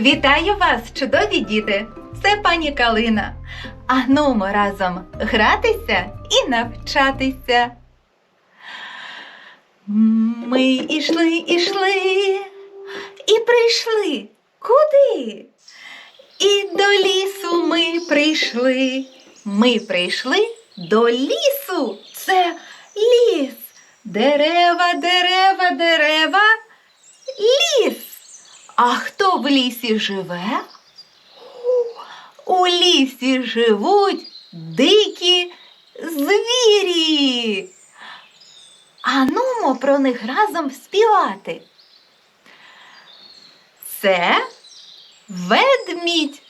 Вітаю вас, чудові діти! Це пані Калина. Агнумо разом гратися і навчатися. Ми ішли, ішли і прийшли. Куди? І до лісу ми прийшли. Ми прийшли до лісу. Це ліс. Дерева, дерева, дерева. Ліс. А хто в лісі живе? У лісі живуть дикі звірі. А нумо про них разом співати. Це ведмідь.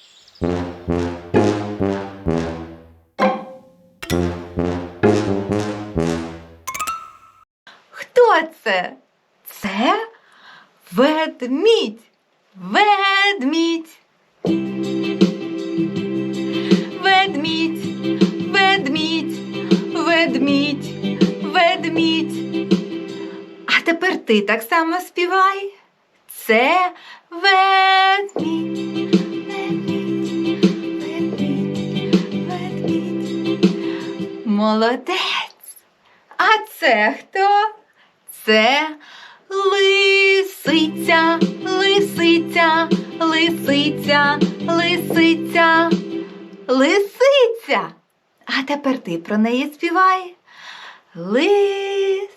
Хто це? Це ведмідь. Ведмідь. Ведмідь, ведмідь, ведмідь, ведмідь. А тепер ти так само співай. Це ведмідь. Ведмідь, ведмідь, ведмідь. Молодець. А це хто? Це лисиця, лисиця, лисиця, лисиця, лисиця. А тепер ти про неї співай. Лис.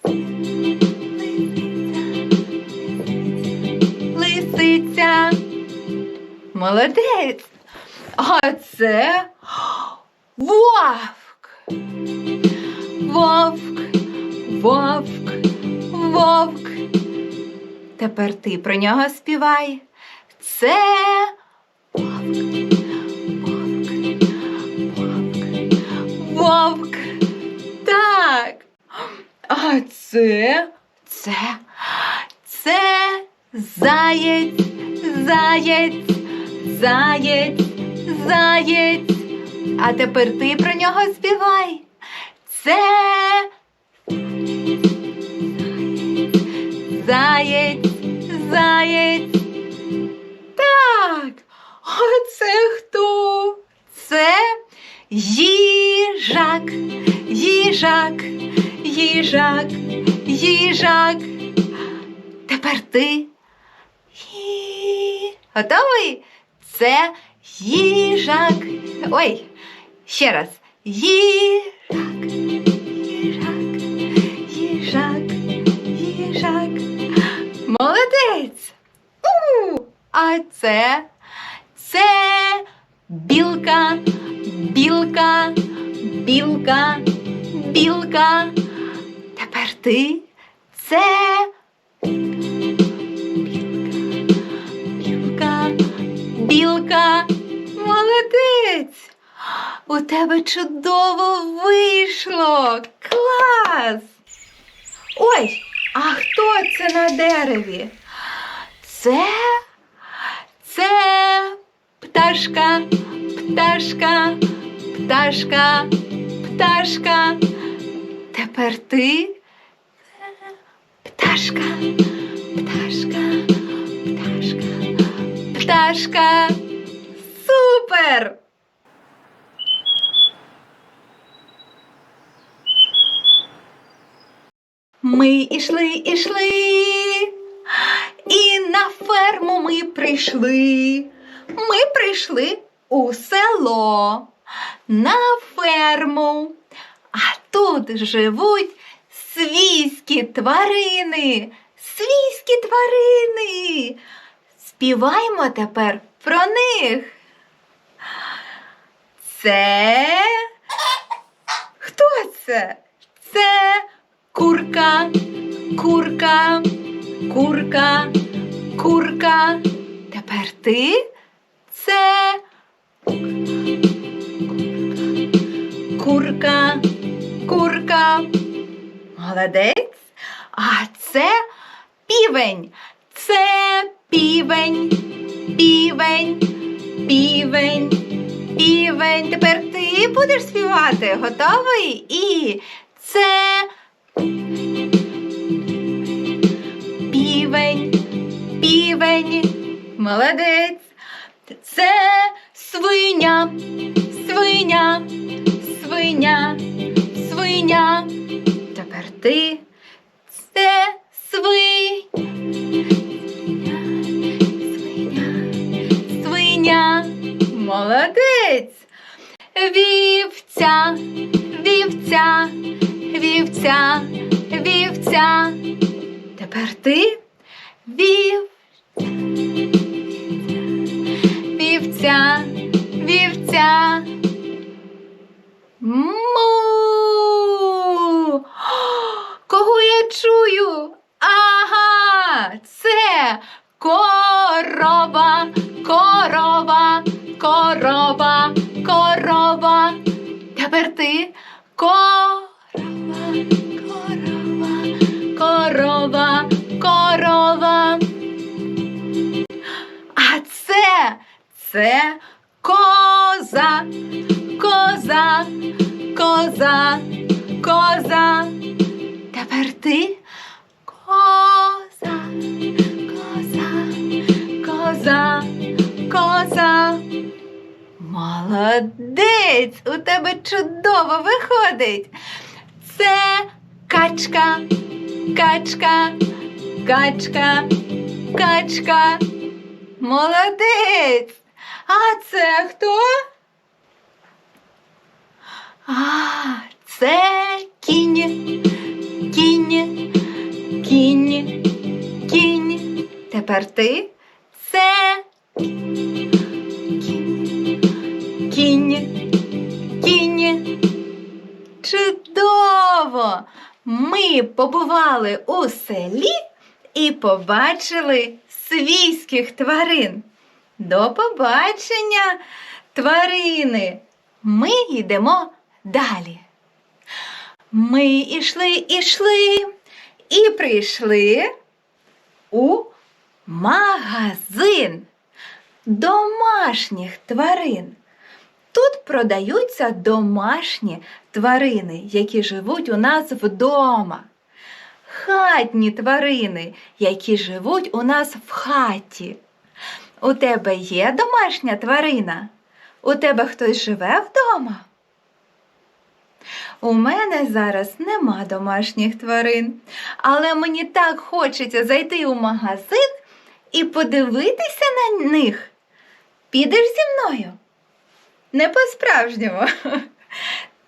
Лисиця. Молодець. А це вовк. Вовк, вовк, вовк. Тепер ти про нього співай. Це вовк, вовк, вовк, вовк. Так. А це, це, це заєць, заєць, заєць, заєць. А тепер ти про нього співай. Це заєць, заєць. Так, а це хто? Це їжак, їжак, їжак, їжак. Тепер ти. Готовий? Це їжак. Ой, ще раз. Їжак, Молодець. У, а це, це білка, білка, білка, білка. Тепер ти. Це білка, білка. Молодець. У тебе чудово вийшло. Клас! Ой, а хто це на дереві? Це, це пташка, пташка, пташка, пташка. Тепер ти. Пташка, пташка, пташка, пташка. Ми ішли, ішли, і на ферму ми прийшли. Ми прийшли у село на ферму. А тут живуть свійські тварини. Свійські тварини. Співаймо тепер про них. Це хто це? Це курка, курка, курка, курка. Тепер ти це курка, курка. Молодець. А це півень. Це півень, півень, півень, півень. Тепер ти будеш співати. Готовий? І це півень, півень. Молодець. Це свиня, свиня, свиня, свиня. Тепер ти. Це свиня. Молодець. Вівця, вівця, вівця. Тепер ти вів. Вівця, вівця. Му. Кого я чую? Це коза, коза, коза, коза. Тепер ти коза, коза, коза, коза. Молодець! У тебе чудово виходить. Це качка, качка, качка, качка. Молодець. А це хто? А, це кінь. Кінь. Кінь. Кінь. Тепер ти. Це кінь. Кінь. Кінь. Чудово! Ми побували у селі і побачили свійських тварин. До побачення, тварини! Ми йдемо далі. Ми ішли, ішли і прийшли у магазин домашніх тварин. Тут продаються домашні тварини, які живуть у нас вдома. Хатні тварини, які живуть у нас в хаті. У тебе є домашня тварина? У тебе хтось живе вдома? У мене зараз нема домашніх тварин, але мені так хочеться зайти у магазин і подивитися на них. Підеш зі мною? Не по-справжньому.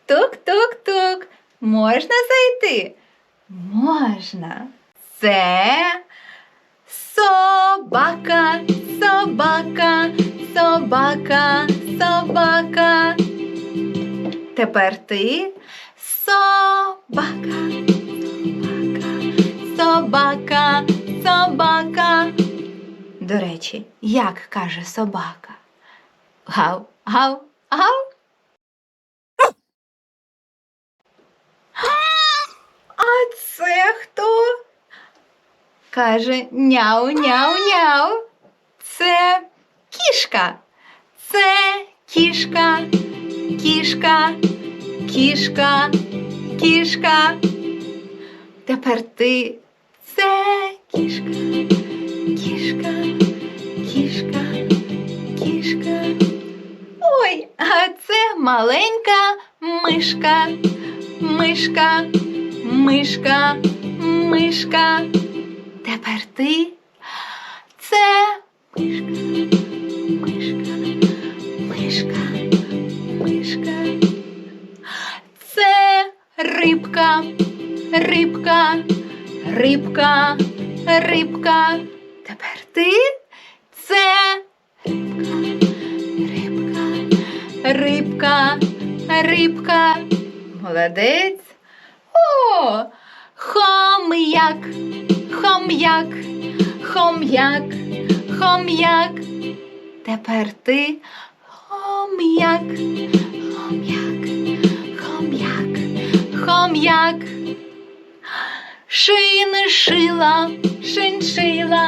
Тук-тук-тук. Можна зайти? Можна. Це собака, собака, собака, собака. Тепер ти собака, собака, собака, собака. До речі, як каже собака? Гав, гав, гав. А це хто? Каже няу, няу, няу. Це кішка. Це кішка, кішка, кішка, кішка. Тепер ти. Це кішка, кішка, кішка, кішка. Ой, а це маленька мишка, мишка, мишка, мишка. Тепер ти. Це мишка, мишка, мишка, мишка. Це рибка, рибка, рибка, рибка. Тепер ти. Це рибка, рибка, рибка, рибка. Молодець. О, хом'як, хом'як, хом'як, хом'як. Тепер ти хом'як, хом'як, хом'як, хом'як. Шиншила, шиншила,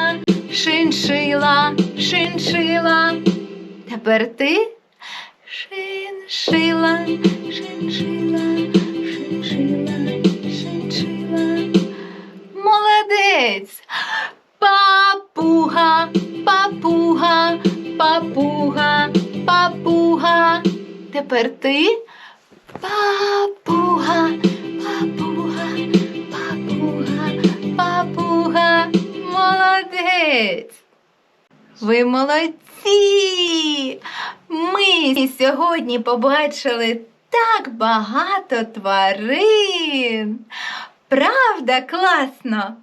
шиншила, шиншила. Тепер ти шиншила, шиншила, Молодець. Папуга, папуга. Папуга, папуга. Тепер ти. Папуга, папуга, папуга, папуга. Молодець. Ви молодці! Ми сьогодні побачили так багато тварин. Правда, класно?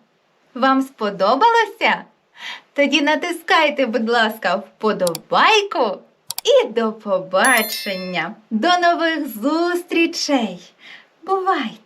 Вам сподобалося? Тоді натискайте, будь ласка, вподобайку і до побачення. До нових зустрічей. Бувайте!